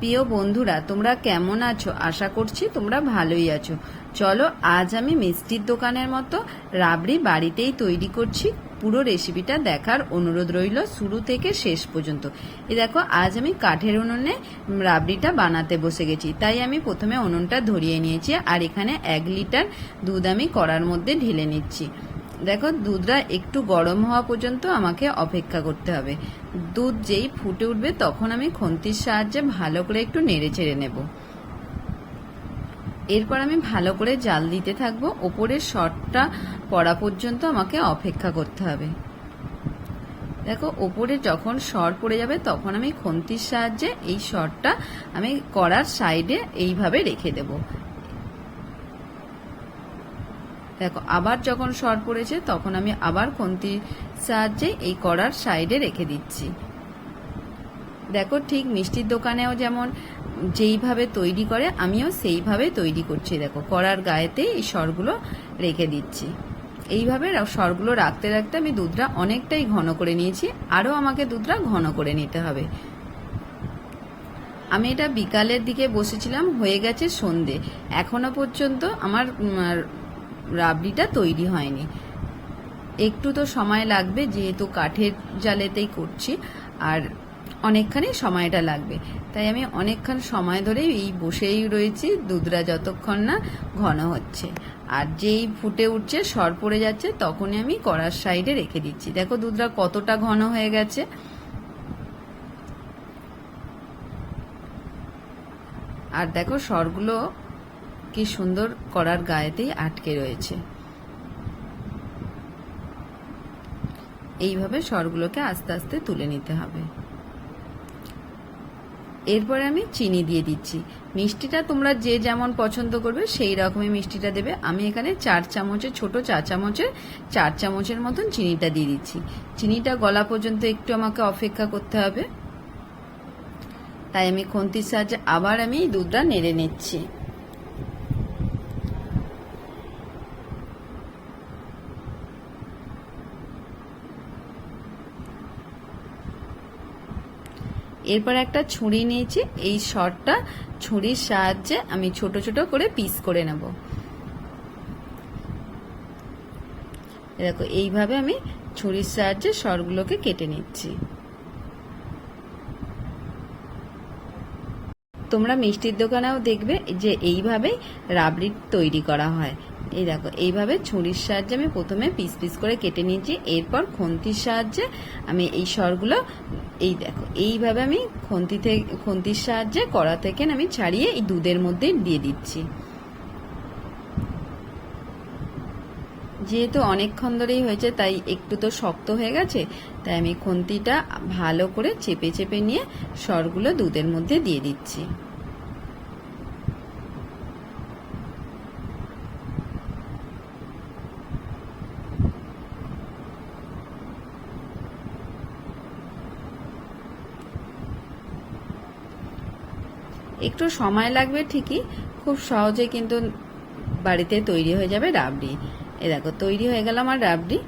প্রিয় বন্ধুরা, তোমরা কেমন আছো? আশা করছি তোমরা ভালোই আছো। চলো, আজ আমি মিষ্টির দোকানের মতো রাবড়ি বাড়িতেই তৈরি করছি। পুরো রেসিপিটা দেখার অনুরোধ রইল শুরু থেকে শেষ পর্যন্ত। এ দেখো, আজ আমি কাঠের উনুনে রাবড়িটা বানাতে বসে গেছি। তাই আমি প্রথমে উনুনটা ধরিয়ে নিয়েছি আর এখানে এক লিটার দুধ আমি কড়ার মধ্যে ঢেলে নিচ্ছি। দেখো, দুধটা একটু গরম হওয়া পর্যন্ত আমাকে অপেক্ষা করতে হবে। দুধ যেই ফুটে উঠবে তখন আমি খন্তির সাহায্যে ভালো করে একটু নেড়ে চেড়ে নেব। এরপর আমি ভালো করে জাল দিতে থাকব। ওপরের শটটা পড়া পর্যন্ত আমাকে অপেক্ষা করতে হবে। দেখো, ওপরে যখন সর পড়ে যাবে তখন আমি খন্তির সাহায্যে এই সরটা আমি কড়ার সাইডে এইভাবে রেখে দেবো। দেখো, আবার যখন সর পড়েছে, তখন আমি আবার খন্তির সাহায্যে এই কড়ার সাইডে রেখে দিচ্ছি। দেখো, ঠিক মিষ্টির দোকানেও যেমন যেইভাবে তৈরি করে, আমিও সেইভাবে তৈরি করছি। দেখো, কড়ার গায়েতে এই সরগুলো রেখে দিচ্ছি। এইভাবে সরগুলো রাখতে রাখতে আমি দুধটা অনেকটাই ঘন করে নিয়েছি। আরও আমাকে দুধটা ঘন করে নিতে হবে। আমি এটা বিকালের দিকে বসেছিলাম, হয়ে গেছে সন্ধে। এখনও পর্যন্ত আমার রাবড়িটা তৈরি হয়নি। একটু তো সময় লাগবে, যেহেতু কাঠের জালেতেই করছি, আর অনেকখানি সময়টা লাগবে। তাই আমি অনেকক্ষণ সময় ধরে এই বসেই রয়েছি, দুধরা যতক্ষণ না ঘন হচ্ছে। আর যেই ফুটে উঠছে, সর পড়ে যাচ্ছে, তখনই আমি কড়ার সাইডে রেখে দিচ্ছি। দেখো দুধরা কতটা ঘন হয়ে গেছে। আর দেখো সরগুলো কি সুন্দর করার গায়েতেই আটকে রয়েছে। এইভাবে সরগুলোকে আস্তে আস্তে তুলে নিতে হবে। এরপরে আমি চিনি দিয়ে দিচ্ছি। মিষ্টিটা তোমরা যে যেমন পছন্দ করবে সেই রকমই মিষ্টিটা দেবে। আমি এখানে চার চামচের, ছোট চা চামচের, চার চামচের মতন চিনিটা দিয়ে দিচ্ছি। চিনিটা গলা পর্যন্ত একটু আমাকে অপেক্ষা করতে হবে। তাই আমি খন্তির সাহায্যে আবার আমি দুধটা নেড়ে নিচ্ছি। এরপর একটা ছুরি নিয়েছি, এই শটটা ছুরির সাহায্যে আমি ছোট ছোট করে পিস করে নেব। দেখো, এইভাবে আমি ছুরির সাহায্যে সরগুলোকে কেটে নিচ্ছি। তোমরা মিষ্টির দোকানেও দেখবে যে এইভাবেই রাবড়ি তৈরি করা হয়। এই দেখো, এইভাবে ছুরির সাহায্যে আমি প্রথমে পিস পিস করে কেটে নিয়েছি, এরপর খন্তির সাহায্যে আমি এই সরগুলো, এই দেখো, এইভাবে আমি খন্তি থেকে খন্তির সাহায্যে কড়া থেকে আমি ছাড়িয়ে এই দুধের মধ্যে দিয়ে দিচ্ছি। যেহেতু অনেকক্ষণ ধরেই হয়েছে, তাই একটু তো শক্ত হয়ে গেছে, তাই আমি খন্তিটা ভালো করে চেপে চেপে নিয়ে সরগুলো দুধের মধ্যে দিয়ে দিচ্ছি। একটু সময় লাগবে ঠিকই, খুব সহজে কিন্তু বাড়িতে তৈরি হয়ে যাবে রাবড়ি। এ দেখো, তৈরি হয়ে গেল আমার রাবড়ি।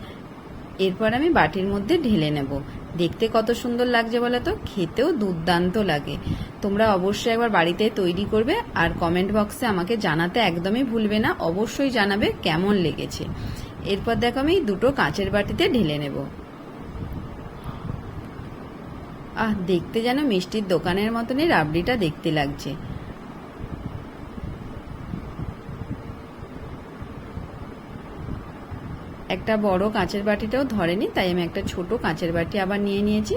এরপর আমি বাটির মধ্যে ঢেলে নেব। দেখতে কত সুন্দর লাগছে বলে তো? খেতেও দুর্দান্ত লাগে। তোমরা অবশ্যই একবার বাড়িতে তৈরি করবে আর কমেন্ট বক্সে আমাকে জানাতে একদমই ভুলবে না, অবশ্যই জানাবে কেমন লেগেছে। এরপর দেখো আমি দুটো কাঁচের বাটিতে ঢেলে নেব। আহ, দেখতে যেন মিষ্টির দোকানের মতনই রাবড়িটা দেখতে লাগছে। একটা বড় কাঁচের বাটিটাও ধরেনি, তাই আমি একটা ছোট কাঁচের বাটি আবার নিয়ে নিয়েছি,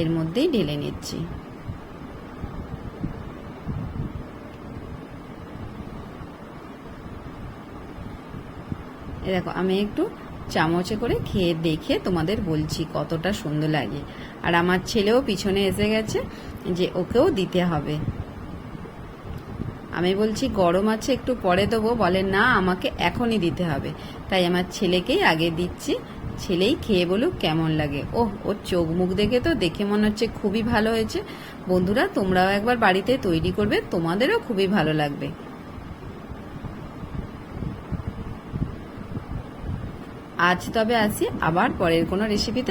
এর মধ্যেই ঢেলে নিচ্ছি। দেখো, আমি একটু চামচে করে খেয়ে দেখে তোমাদের বলছি কতটা সুন্দর লাগে। আর আমার ছেলেও পিছনে এসে গেছে যে ওকেও দিতে হবে। আমি বলছি, গরম আছে, একটু পরে দেবো। বলে, না, আমাকে এখনই দিতে হবে। তাই আমার ছেলেকেই আগে দিচ্ছি। ছেলেই খেয়ে বলুক কেমন লাগে। ও ওর চোখ মুখ দেখে তো দেখে মনে হচ্ছে খুবই ভালো হয়েছে। বন্ধুরা, তোমরাও একবার বাড়িতে তৈরি করবে, তোমাদেরও খুবই ভালো লাগবে। আজ তবে আসি আবার পরের কোনো রেসিপিতে